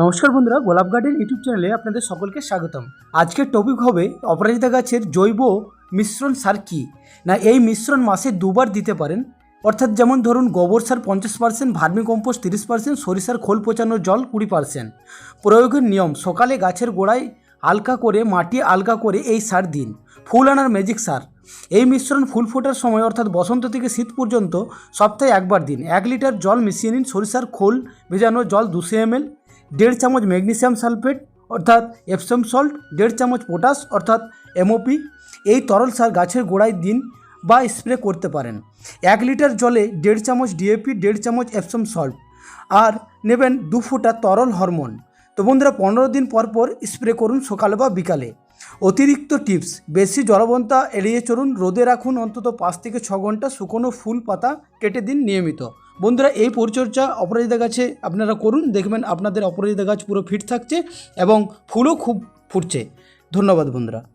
নমস্কার বন্ধুরা, গোলাপ গার্ডেন ইউটিউব চ্যানেলে আপনাদের সকলকে স্বাগতম। আজকের টপিক হবে অপরাজিতা গাছের জৈব মিশ্রণ সার কী? না, এই মিশ্রণ মাসে দুবার দিতে পারেন। অর্থাৎ যেমন ধরুন, গোবর সার পঞ্চাশ পার্সেন্ট ভার্মি কম্পোস্ট তিরিশ পার্সেন্ট সরিষার খোল পচানোর জল কুড়ি পার্সেন্ট প্রয়োগের নিয়ম, সকালে গাছের গোড়ায় আলকা করে, মাটি আলকা করে এই সার দিন। ফুল আনার ম্যাজিক সার। এই মিশ্রণ ফুল ফোটার সময়, অর্থাৎ বসন্ত থেকে শীত পর্যন্ত সপ্তাহে একবার দিন। এক লিটার জল মিশিয়ে নিন, সরিষার খোল ভেজানো জল দুশো এমএল দেড় চামচ ম্যাগনেসিয়াম সালফেট, অর্থাৎ এপসম সল্ট দেড় চামচ পটাশ অর্থাৎ এমওপি এই তরল সার গাছের গোড়ায় দিন বা স্প্রে করতে পারেন। এক লিটার জলে দেড় চামচ ডিএপি দেড় চামচ এপসম সল্ট আর নেবেন দু ফুটা তরল হরমোন। তো বন্ধুরা, পনেরো দিন পর পর স্প্রে করুন সকালে বা বিকালে। অতিরিক্ত টিপস বেশি জলবন্তা এড়িয়ে চলুন, রোদে রাখুন অন্তত পাঁচ থেকে ছ ঘণ্টা শুকনো ফুল পাতা কেটে দিন নিয়মিত। বন্ধুরা, এই পরিচর্যা অপরাজিতা গাছে আপনারা করুন, দেখবেন আপনাদের অপরাজিতা গাছ পুরো ফিট থাকছে এবং ফুলও খুব ফুটছে। ধন্যবাদ বন্ধুরা।